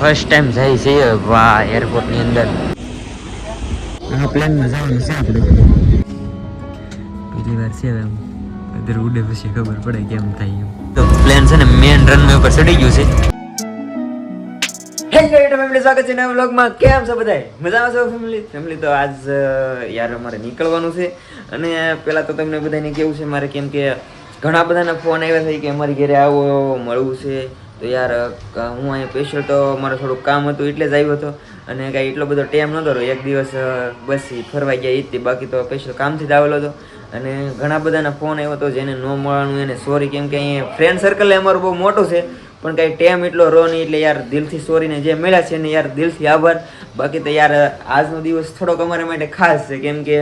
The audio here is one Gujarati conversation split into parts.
ફર્સ્ટ ટાઈમ જઈ છે વાહ એરપોર્ટની અંદર. આ પ્લેનમાં જવાનું છે આપણે પહેલી વાર છે હવે અધર ઉડે પછી ખબર પડે કેમ થાય એમ. તો પ્લેન છે ને મેન રનવે ઉપર ચડી ગયું છે. હેલો ફેમિલી સ્વાગત છે નવા વ્લોગમાં. કેમ છો બધાય? મજામાં છો ફેમિલી? ફેમિલી તો આજ યાર અમારે નીકળવાનું છે. અને પહેલા તો તમને બધાને કેવું છે મારે કેમ કે ઘણા બધાના ફોન આવ્યા છે કે અમારી ઘરે આવો મળવું છે. તો યાર હું અહીંયા સ્પેશિયલ તો મારે થોડુંક કામ હતું એટલે જ આવ્યો હતો. અને કાંઈ એટલો બધો ટાઈમ નહોતો રહ્યો. એક દિવસ બસ ફરવા ગયા એ બાકી તો સ્પેશિયલ કામથી જ આવેલો હતો. અને ઘણા બધાના ફોન આવ્યો હતો જેને ન મળવાનું, એને સોરી કેમ કે અહીંયા ફ્રેન્ડ સર્કલ અમારું બહુ મોટું છે. પણ કાંઈ ટાઈમ એટલો રહો નહીં એટલે યાર દિલથી સોરીને જે મળ્યા છે ને યાર દિલથી આભાર. બાકી તો યાર આજનો દિવસ થોડોક અમારા માટે ખાસ છે. કેમ કે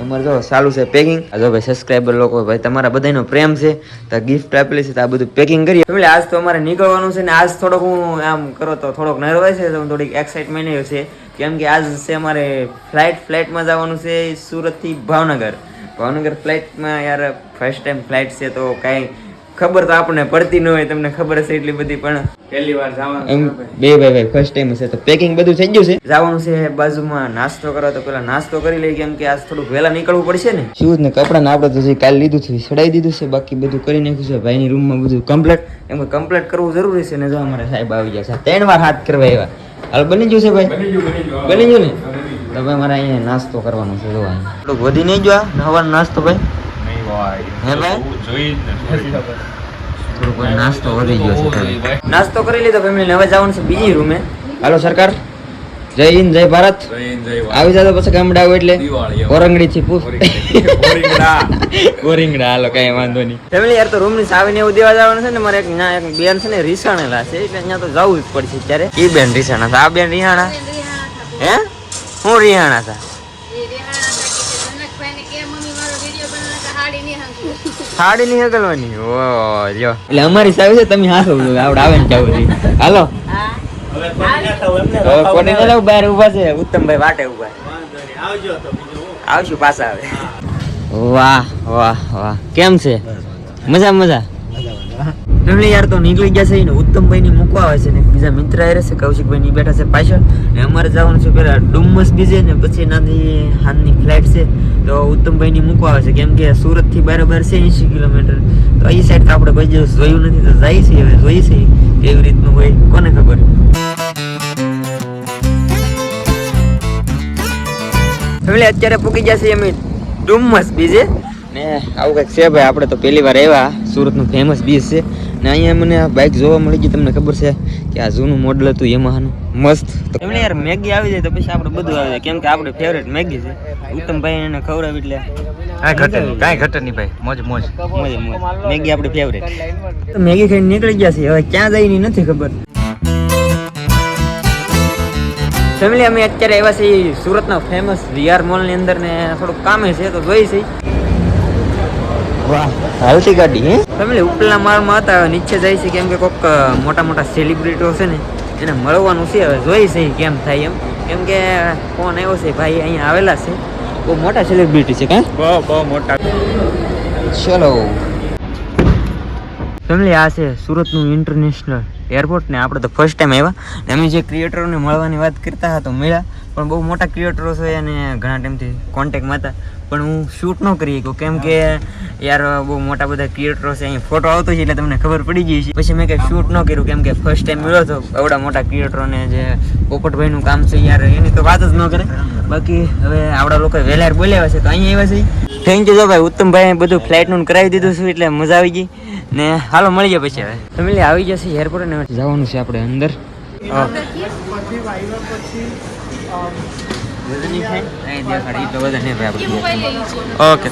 અમારે જો ચાલુ છે પેકિંગ જો ભાઈ સબસ્ક્રાઈબર લોકો, ભાઈ તમારા બધાનો પ્રેમ છે. તો ગિફ્ટ આપેલી છે, તો આ બધું પેકિંગ કરીએ. એટલે આજ તો અમારે નીકળવાનું છે ને આજ થોડોક હું આમ કરો તો થોડોક નર્વસ છે, તો હું થોડીક એક્સાઇટમેન્ટ છે. કેમ કે આજ છે અમારે ફ્લાઇટ ફ્લાઇટમાં જવાનું છે સુરતથી ભાવનગર. ભાવનગર ફ્લાઇટમાં યાર ફર્સ્ટ ટાઈમ ફ્લાઇટ છે તો કાંઈ ખબર તો આપણને પડતી ન હોય તમને ખબર હશે એટલી બધી પણ પહેલી વાર જવાનું બે ભાઈ ભાઈ ફર્સ્ટ ટાઈમ હશે તો પેકિંગ બધું થઈ ગયું છે? જવાનું છે બાજુમાં નાસ્તો કરો તો પેલા નાસ્તો કરી લઈએ કેમ કે આજ થોડુંક વહેલા નીકળવું પડશે ને. શૂઝ ને કપડા ને આપણે તો જે કાલ લીધું છે સડાઈ દીધું છે બાકી બધું કરી નાખ્યું છે ભાઈની રૂમમાં બધું કમ્પ્લીટ એમ કમ્પ્લીટ કરવું જરૂરી છે ને જો અમારે સાહેબ આવી ગયા છે. ત્રણ વાર હાથ કરવા આવ્યા. હાલ બની ગયું છે ભાઈ? બની ગયું ને? તમે તો ભાઈ મારે અહીંયા નાસ્તો કરવાનો છે જો થોડુંક વધી નહીં જો આ નવાનો નાસ્તો ભાઈ? હે ભાઈ? જોઈ જ ને sorry. થોડુંક ભાઈ નાસ્તો વધી ગયો છે નાસ્તો કરી લીધો ફેમિલી. હવે જવાનું છે બીજી રૂમે. હાલો સરકાર. જય હિન્દ જય ભારત. જય જય. આવી જાતો પછી ગામડા આવું એટલે. ઓરંગડી થી પૂછ ઓરિંગડા. હાલો કઈ વાંધો નહીં. ફેમિલી યાર તો રૂમની ચાવીને એવું દેવા જવાનું છે ને મારે એક ના એક બેન છે ને રીસાણેલા છે એટલે અહીંયા તો જવું જ પડશે ત્યારે એ બેન રીસાણા હતા. આ બેન રિહાણા? હે? હું રિહાણા હતા? સાડી નહીં હગલવાની ઓ લ્યો. એટલે અમારી સાવ છે તમે હાથો આવડે આવે ને ચાવી હાલો. કોને ન લાવ બહાર ઊભા છે. ઉત્તમભાઈ વાટે ઊભા આવશું પાછા આવે વાહ વાહ વાહ. કેમ છે? મજા મજા? ફેમિલી યાર તો નીકળી ગયા છે ને ઉત્તમભાઈ ની મૂકવા આવે છે ને બીજા મિત્ર આવે છે કૌશિકભાઈ ની બેઠા છે પાછળ. ને અમારે જવાનું છે પેલા ડુમ્મસ બીજે ને પછી નાથી હાનની ફ્લાઇટ છે. તો ઉત્તમભાઈ ની મૂકવા આવે છે, કેમ કે સુરતથી બરાબર છે એંશી કિલોમીટર. તો એ સાઈડ તો આપણે કોઈ દિવસ જોયું નથી, તો જાય છે હવે, જોઈ છે કેવી રીતનું હોય, કોને ખબર? ફેમિલી અત્યારે પૂકી ગયા છે અમે ડુમ્મસ બીજે ને આવું કંઈક છે ભાઈ, આપણે તો પહેલી વાર આવ્યા. સુરતનું ફેમસ બીચ છે. ને અહીંયા મને આ બાઇક જોવા મળી ગઈ તમને ખબર છે કે આ જૂનું મોડલ હતું યમાહાનું મસ્ત એમને યાર મેગી આવી જાય તો પછી આપણે બધું આવી જાય. કેમ કે આપણે ફેવરેટ મેગી છે. ઉત્તમભાઈ એને ખવડાવી એટલે કાંઈ ઘટે નહીં કાંઈ ઘટે નહીં ભાઈ. મોજ મોજ. મોજ મોજ. મેગી આપણી ફેવરેટ તો મેગી ખાઈને નીકળી ગયા છે હવે ક્યાં જાય એની નથી ખબર. ફેમિલી અમે અત્યારે આવ્યા છીએ સુરતના ફેમસ વીઆર મોલની અંદર ને થોડુંક કામે છે તો જોઈ છે. વાહ હાલતી ગાડી હે? ફેમિલી ઉપરના માળમાં હતા નીચે જાય છે કેમ કે કોઈક મોટા મોટા સેલિબ્રિટીઓ છે ને એને મળવાનું છે હવે જોઈ છે કેમ થાય એમ. કેમ કે ફોન આવ્યો છે ભાઈ અહીંયા આવેલા છે. બહુ મોટા સેલિબ્રિટી છે કાં? બહુ બહુ મોટા. ચલો. ફેમિલી આ છે સુરતનું ઇન્ટરનેશનલ એરપોર્ટ ને આપણે તો ફર્સ્ટ ટાઈમ આવ્યા. અમે જે ક્રિએટરોને મળવાની વાત કરતા હતા તો મળ્યા. પણ બહુ મોટા ક્રિએટરો છે અને ઘણા ટાઈમથી કોન્ટેક્ટમાં હતા. પણ હું શૂટ ન કરી શકું. કેમ કે યાર બહુ મોટા બધા ક્રિએટરો છે, અહીં ફોટો આવતો છે એટલે તમને ખબર પડી ગઈ છે પછી મેં કંઈ શૂટ ન કર્યું. કેમ કે ફર્સ્ટ ટાઈમ મળ્યો હતો એવડા મોટા ક્રિએટરોને જે પોપટભાઈનું કામ છે યાર, એની તો વાત જ ન કરે. બાકી હવે આવડા લોકો વહેલા બોલ્યા છે, તો અહીં આવ્યા છે. થેન્ક યુ જો ભાઈ ઉત્તમભાઈ બધું ફ્લાઇટનું કરાવી દીધું છે, એટલે મજા આવી ગઈ. ને હાલો મળી જાય પછી હવે. ફેમિલી આવી જશે એરપોર્ટ ને જવાનું છે આપણે અંદર. ઓકે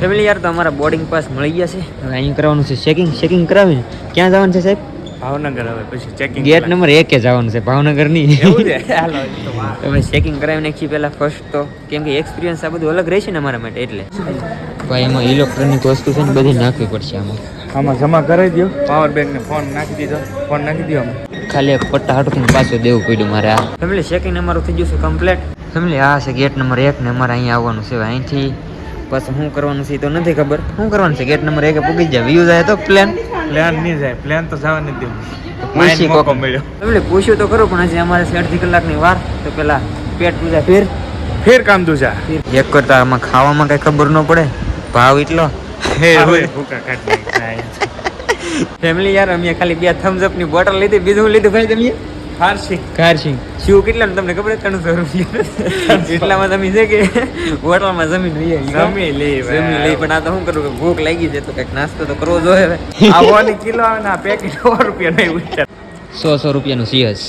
ફેમિલી યાર તો અમારા બોર્ડિંગ પાસ મળી ગયા છે. હવે અહીં કરવાનું છે ચેકિંગ ચેકિંગ કરાવીને ક્યાં જવાનું છે સાહેબ? ભાવનગર હવે પછી ચેકિંગ ગેટ નંબર એકે જવાનું છે ભાવનગરની એવું છે? હાલો એ તો વાત. તમે ચેકિંગ કરાવી નાખીએ પહેલાં ફર્સ્ટ તો કેમ કે એક્સપિરિયન્સ આ બધું અલગ રહેશે ને અમારા માટે એટલે. ભાઈ એમાં ઇલેક્ટ્રોનિક વસ્તુ છે ને બધી નાખવી પડશે આમાં. આમાં જમા કરાવી દો પાવર બેંક ને ફોન નાખી દીધો. ફોન નાખી દો આમાં. ખાલી એક પટ્ટા હાટું પાછું દેવું પડ્યું મારે આ. ફેમિલી ચેકિંગ અમારું થઈ ગયું છે કમ્પ્લીટ ફેમિલી આ છે ગેટ નંબર એક ને અમારે અહીંયા આવવાનું છે અહીંથી. પછી શું કરવાનું છે એ તો નથી ખબર. શું કરવાનું છે ગેટ નંબર એક પૂગી જાય? વ્યૂ જાય તો પ્લેન પ્લેન નહીં જાય. પ્લેન તો જવા નથી દેવું. પૂછી કોકો. મળ્યો. એટલે પૂછ્યું તો ખરું પણ હજી અમારે છે અડધી કલાકની વાર. તો પેલા પેટ પૂજા ફેર. ફેર કામ દુજા એક કરતા આમાં ખાવામાં કઈ ખબર ન પડે. ભાવ એટલો. હે હોય. ભૂકા કાઢી. ફેમિલી યાર અમે ખાલી બે થમ્સ અપની બોટલ લીધી બીજું લીધું ભાઈ તમે? ફારસી કારસિંગ શું કેટલા તમને ખબર ત્રણસો રૂપિયા. એટલામાં તમે છે કે હોટલમાં જમીન લઈએ જમી લઈ જમી લઈ પણ આ તો શું કરું કે ભૂખ લાગી છે તો કંઈક નાસ્તો તો કરવો જોઈએ હવે. આ વાની કિલો આવે ને આ પેકેટ સો રૂપિયા નહીં ઉતર. સો સો રૂપિયાનું સીએસ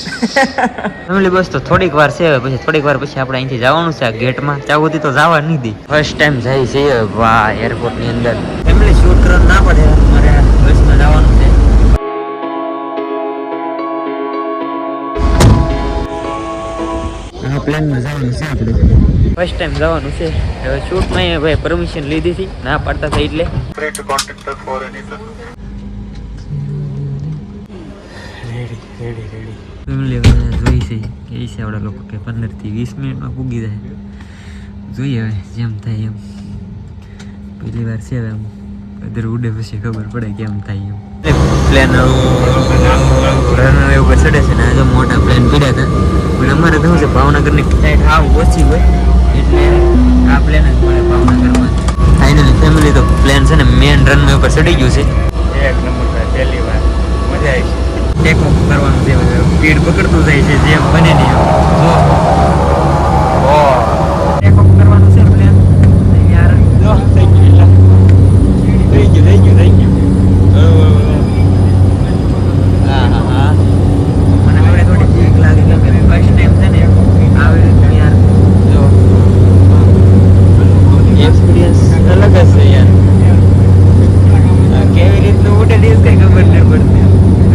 ફેમિલી બસ તો થોડીક વાર છે પછી થોડીક વાર પછી આપણે અહીંથી જવાનું છે આ ગેટમાં ત્યાં સુધી તો જવા નહીં દી. ફર્સ્ટ ટાઈમ જઈ છે વાહ એરપોર્ટની અંદર. ફેમિલી શૂટ કરવા ના પડે મારે બસમાં જવાનું છે. આ પ્લેનમાં જવાનું છે આપણે ફર્સ્ટ ટાઈમ જવાનું છે. હવે શૂટમાં ભાઈ પરમિશન લીધી હતી. ના પાડતા હતા એટલે. રેડી રેડી રેડી ફેમિલી હવે જોઈ છે. કે છે આપણા લોકો કે પંદરથી વીસ મિનિટમાં પૂગી જાય. જોઈએ હવે જેમ થાય એમ. પહેલી વાર છે હવે કદર ઉડે પછી ખબર પડે કેમ થાય એમ. પ્લેન રનવે ઉપર ચડે છે ને આજે મોટા પ્લેન પીડ્યા હતા. પણ અમારે તો શું છે ભાવનગરની ફ્લાઇટ હાવ ઓછી હોય એટલે આ પ્લેન જ મળે ભાવનગરમાં. ફાઇનલી ફેમિલી તો પ્લેન છે ને મેન રનવે ઉપર ચડી ગયું છે. એક નંબર પહેલી વાર. મજા આવી. ટેક ઓફ કરવાનું છે સ્પીડ પકડતું જાય છે જેમ બને ને એમ જો ટેક ઓફ કરવાનું છે પ્લેન યાર જો થઈ ગયું થઈ ગયું થઈ ગયું થઈ ગયું હા હા હા મને હવે થોડી બીક લાગે કેમ કે ફર્સ્ટ ટાઈમ છે ને આવી રીતનું યાર જો એક્સપિરિયન્સ અલગ જ છે યાર આ કેવી રીતનું ઉડે ને એ જ કઈ ખબર નહીં પડતી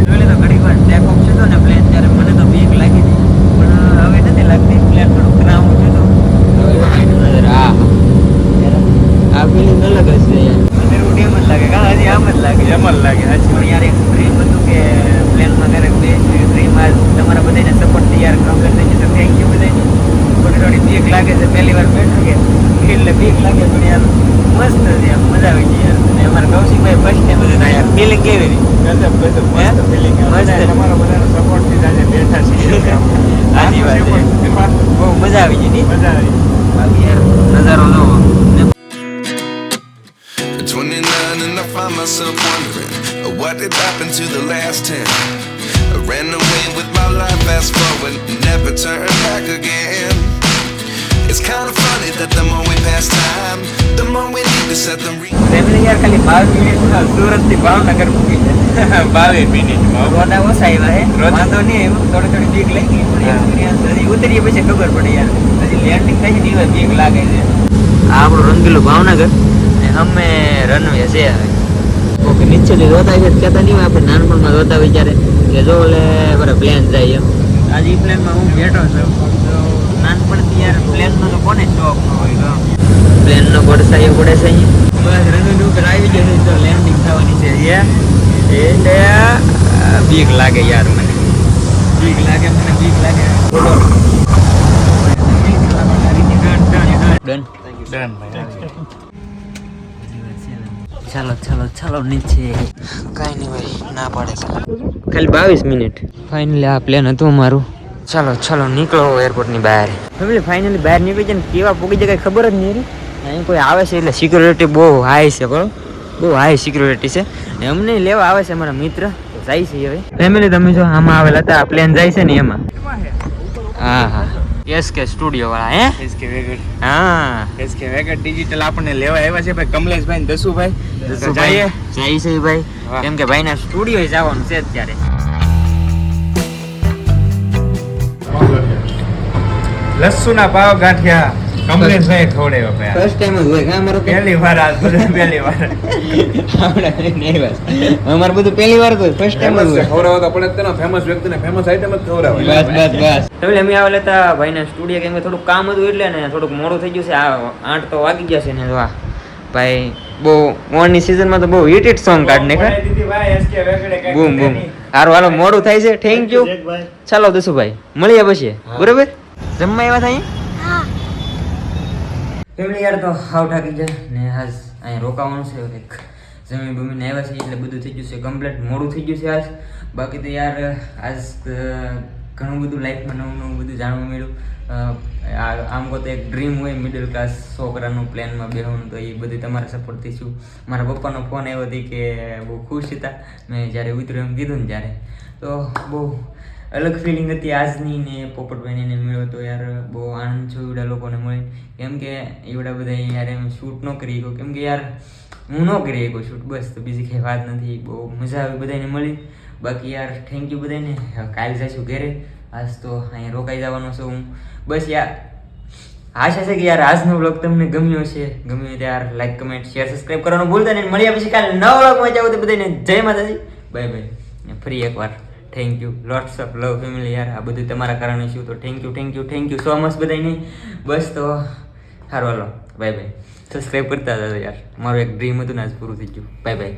જોઈ તો ઘડીક વાર ટેક ઓફ થયો ને પ્લેન ત્યારે મને તો બીક લાગી હતી પણ હવે નથી લાગતી પ્લેન થોડું ગ્રાઉન્ડ છે તો હવે નજર આ આ ફિલિંગ અલગ જ છે યાર અંદર ઉડે એમ જ લાગે કા હજી આમ જ લાગે એમ જ લાગે પણ સાચી યાર એક ડ્રીમ હતું કે પ્લેનમાં ક્યારેક બેસી ડ્રીમ આજ તમારા બધાને સપોર્ટ યાર કમ્પ્લીટ થઈ જશે થેન્ક યુ બધાને થોડી થોડી બીક લાગે છે પહેલી વાર બેઠો કે એટલે બીક લાગે પણ યાર મસ્ત છે યાર મજા આવી ગઈ યાર અને અમારા કૌશિકભાઈ ફર્સ્ટ ટાઈમ હતું ના યાર ફિલિંગ કેવી રહી ગજબ ગજબ હે? મસ્ત feeling આવે. મસ્ત. તમારા બધાનો support થી જ આજે બેઠા છીએ સાચી વાત છે. એમાં બહુ મજા આવી ગઈ નહીં મજા આવી બાકી યાર નજારો જોવો ને At 29 and I find myself wondering uh, what did happen to the last 10. I ran away with my life, fast forward, never turn back again. It's kind of funny that the more we pass time, the more we need to set them re- family યાર ખાલી બાર મિનિટ સુરતથી ભાવનગર મૂકી જાય બાવીસ મિનિટમાં રોડા ઓછા આવ્યા હે. વાંધો નહીં આવ્યો. થોડી થોડી બીક લાગી પણ experience હજી ઉતરીએ પછી ખબર પડે યાર. હજી લેન્ડિંગ થઈ છે ને એવા બીક લાગે છે. આ આપણું રંગીલું ભાવનગર. ને અમે રનવે છે હવે ઓકે નીચેથી જોતા છે કહેતા નહીં આપણે નાનપણમાં જોતા હોય ત્યારે. કે જો ઓલે બરાબર પ્લેન જાય એમ. આજે પ્લેનમાં હું બેઠો છું. તો નાનપણથી યાર પ્લેનનો તો કોને શોખ ન હોય પ્લેનનો પડસાયો પડે છે અહીંયા? બસ રનવે ઉપર આવી તો લેન્ડિંગ થવાની છે એ એટલે બીક લાગે યાર મને. બીક લાગે મને બીક લાગે. ડન. ડન. ચાલો ચાલો ચાલો નીચે. કાંઈ નહીં ભાઈ ના પડે. ખાલી બાવીસ મિનિટ. ફાઇનલી આ પ્લેન હતું અમારું. ચાલો ચાલો નીકળો એરપોર્ટની બહાર. ફેમિલી ફાઇનલી બહાર નીકળી છે ને કેવા પૂગી જાય કઈ ખબર જ નહીં અહીં કોઈ આવે છે એટલે સિક્યોરિટી બહુ હાઈ છે બરો બહુ હાઈ સિક્યોરિટી છે. અમને લેવા આવે છે અમારા મિત્ર. જાય છે હવે. ફેમિલી તમે જો આમાં આવેલા હતા પ્લેન જાય છે ને એમાં. હા હા. એસ કે સ્ટુડિયો વાળા હે? S K Vegad. હા. એસકે વેગડ ડિજિટલ આપણને લેવા આવ્યા છે ભાઈ. કમલેશભાઈ ને દસુભાઈ. જઈએ. જાય છે ભાઈ. કેમ કે ભાઈના સ્ટુડિયો જવાનું છે અત્યારે. લસ્સુના પાવ ગાંઠિયા કમલેશભાઈ ખવડાવ્યા ભાઈ. ફર્સ્ટ ટાઈમ હોય કા અમારો પહેલી વાર આ બધું પહેલી વાર. અમારે બધું પહેલી વાર હોય ફર્સ્ટ ટાઈમ હોય. ખવડાવો તો પડે જ તેનો ફેમસ વ્યક્તિને ફેમસ આઈટમ જ ખવડાવે બસ બસ બસ. એટલે અમે આવેલા હતા ભાઈના સ્ટુડિયો કેમ કે થોડું કામ હતું એટલે ને થોડુંક મોડું થઈ ગયું છે. આ આઠ તો વાગી ગયા છે ને જો ભાઈ બહુ મોર્નિંગ સિઝનમાં તો બહુ હિટ હિટ સોંગ કાઢ નાખે બૂમ બૂમ. હારું હાલો મોડું થાય છે. થેન્ક યુ ચાલો દસુભાઈ. મળીએ પછી. બરોબર? જમવા આવ્યા થાય ફેમિલી યાર તો હાવ ઠાકી જાય ને આજ અહીં રોકાવાનું છે એક જમીન બમીને આવ્યા છે એટલે બધું થઈ ગયું છે કમ્પ્લેટ મોડું થઈ ગયું છે આજ. બાકી તો યાર આજ ઘણું બધું લાઈફમાં નવું નવું બધું જાણવા મળ્યું. આ- આમ કહો તો એક ડ્રીમ હોય મિડલ ક્લાસ છોકરાનું પ્લેનમાં બેહવાનું તો એ બધું તમારા સપોર્ટથી છું મારા પપ્પાનો ફોન આવ્યો હતી કે બહુ ખુશ હતા. મેં જ્યારે ઉતર્યું એમ કીધું ને ત્યારે. તો બહુ અલગ ફિલિંગ હતી આજની ને પોપટભાઈને મળ્યો તો યાર બહુ આનંદ છો એવડા લોકોને મળે. કેમ કે એવડા બધા યાર એમ શૂટ ન કરી શકો. કેમ કે યાર હું ન કરી શકું શૂટ બસ, તો બીજી કંઈ વાત નથી. બહુ મજા આવી બધાને મળી. બાકી યાર થેન્ક યુ બધાને. કાલે જઈશું ઘરે. આજ તો અહીંયા રોકાઈ જવાનો છું હું. બસ યાર, આશા છે કે યાર આજનો બ્લોગ તમને ગમ્યો છે ગમ્યો ત્યારે યાર લાઈક કમેન્ટ શેર સબસ્ક્રાઈબ કરવાનું ભૂલતા નહીં. મળ્યા પછી કાલે નવા બ્લોગમાં જાવ તો બધાને જય માતાજી. બાય બાય ફરી એકવાર. Thank you lots of love family યાર. આ બધું તમારા કારણે શું તો thank you thank you thank you so much બધાને બસ તો સારું હાલો. બાય બાય સબસ્ક્રાઈબ કરતા હતા યાર. મારું એક ડ્રીમ હતું ને આજ પૂરું થઈ ગયું. Bye bye